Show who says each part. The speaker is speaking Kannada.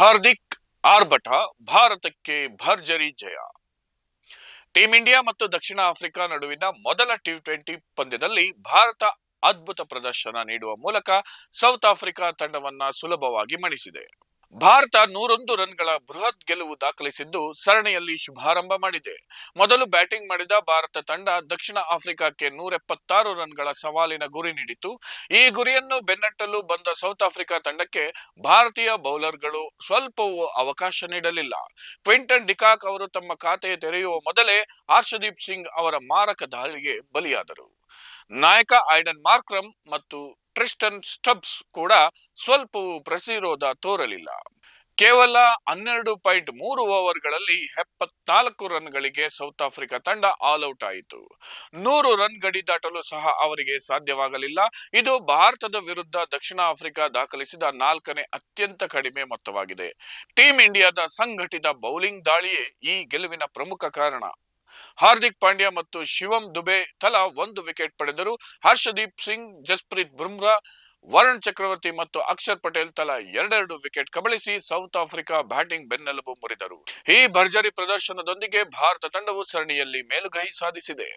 Speaker 1: ಹಾರ್ದಿಕ್ ಆರ್ಭಟ, ಭಾರತಕ್ಕೆ ಭರ್ಜರಿ ಜಯ. ಟೀಂ ಇಂಡಿಯಾ ಮತ್ತು ದಕ್ಷಿಣ ಆಫ್ರಿಕಾ ನಡುವಿನ ಮೊದಲ ಟಿ ಟ್ವೆಂಟಿ ಪಂದ್ಯದಲ್ಲಿ ಭಾರತ ಅದ್ಭುತ ಪ್ರದರ್ಶನ ನೀಡುವ ಮೂಲಕ ಸೌತ್ ಆಫ್ರಿಕಾ ತಂಡವನ್ನ ಸುಲಭವಾಗಿ ಮಣಿಸಿದೆ. ಭಾರತ ನೂರೊಂದು ರನ್ಗಳ ಬೃಹತ್ ಗೆಲುವು ದಾಖಲಿಸಿದ್ದು ಸರಣಿಯಲ್ಲಿ ಶುಭಾರಂಭ ಮಾಡಿದೆ. ಮೊದಲು ಬ್ಯಾಟಿಂಗ್ ಮಾಡಿದ ಭಾರತ ತಂಡ ದಕ್ಷಿಣ ಆಫ್ರಿಕಾಕ್ಕೆ ನೂರ ಎಪ್ಪತ್ತಾರು ರನ್ಗಳ ಸವಾಲಿನ ಗುರಿ ನೀಡಿತು ಈ ಗುರಿಯನ್ನು ಬೆನ್ನಟ್ಟಲು ಬಂದ ಸೌತ್ ಆಫ್ರಿಕಾ ತಂಡಕ್ಕೆ ಭಾರತೀಯ ಬೌಲರ್ಗಳು ಸ್ವಲ್ಪವೂ ಅವಕಾಶ ನೀಡಲಿಲ್ಲ. ಕ್ವಿಂಟನ್ ಡಿಕಾಕ್ ಅವರು ತಮ್ಮ ಖಾತೆ ತೆರೆಯುವ ಮೊದಲೇ ಹರ್ಷದೀಪ್ ಸಿಂಗ್ ಅವರ ಮಾರಕ ದಾಳಿಗೆ ಬಲಿಯಾದರು. ನಾಯಕ ಐಡನ್ ಮಾರ್ಕ್ರಮ್ ಮತ್ತು ಟ್ರಿಸ್ಟನ್ ಸ್ಟಬ್ಸ್ ಕೂಡ ಸ್ವಲ್ಪವೂ ಪ್ರತಿರೋಧ ತೋರಲಿಲ್ಲ. ಕೇವಲ ಹನ್ನೆರಡು ಪಾಯಿಂಟ್ ಮೂರು ಓವರ್ಗಳಲ್ಲಿ ಎಪ್ಪತ್ನಾಲ್ಕು ರನ್ಗಳಿಗೆ ಸೌತ್ ಆಫ್ರಿಕಾ ತಂಡ ಆಲ್ ಔಟ್ ಆಯಿತು. ನೂರು ರನ್ ಗಡಿ ದಾಟಲು ಸಹ ಅವರಿಗೆ ಸಾಧ್ಯವಾಗಲಿಲ್ಲ. ಇದು ಭಾರತದ ವಿರುದ್ಧ ದಕ್ಷಿಣ ಆಫ್ರಿಕಾ ದಾಖಲಿಸಿದ ನಾಲ್ಕನೇ ಅತ್ಯಂತ ಕಡಿಮೆ ಮೊತ್ತವಾಗಿದೆ. ಟೀಂ ಇಂಡಿಯಾದ ಸಂಘಟಿತ ಬೌಲಿಂಗ್ ದಾಳಿಯೇ ಈ ಗೆಲುವಿನ ಪ್ರಮುಖ ಕಾರಣ. ಹಾರ್ದಿಕ್ ಪಾಂಡ್ಯ ಮತ್ತು ಶಿವಂ ದುಬೆ ತಲಾ ಒಂದು ವಿಕೆಟ್ ಪಡೆದರು. ಹರ್ಷದೀಪ್ ಸಿಂಗ್, ಜಸ್ಪ್ರೀತ್ ಬುಮ್ರಾ, ವರುಣ್ ಚಕ್ರವರ್ತಿ ಮತ್ತು ಅಕ್ಷರ್ ಪಟೇಲ್ ತಲಾ ಎರಡೆರಡು ವಿಕೆಟ್ ಕಬಳಿಸಿ ಸೌತ್ ಆಫ್ರಿಕಾ ಬ್ಯಾಟಿಂಗ್ ಬೆನ್ನೆಲುಬು ಮುರಿದರು. ಈ ಭರ್ಜರಿ ಪ್ರದರ್ಶನದೊಂದಿಗೆ ಭಾರತ ತಂಡವು ಸರಣಿಯಲ್ಲಿ ಮೇಲುಗೈ ಸಾಧಿಸಿದೆ.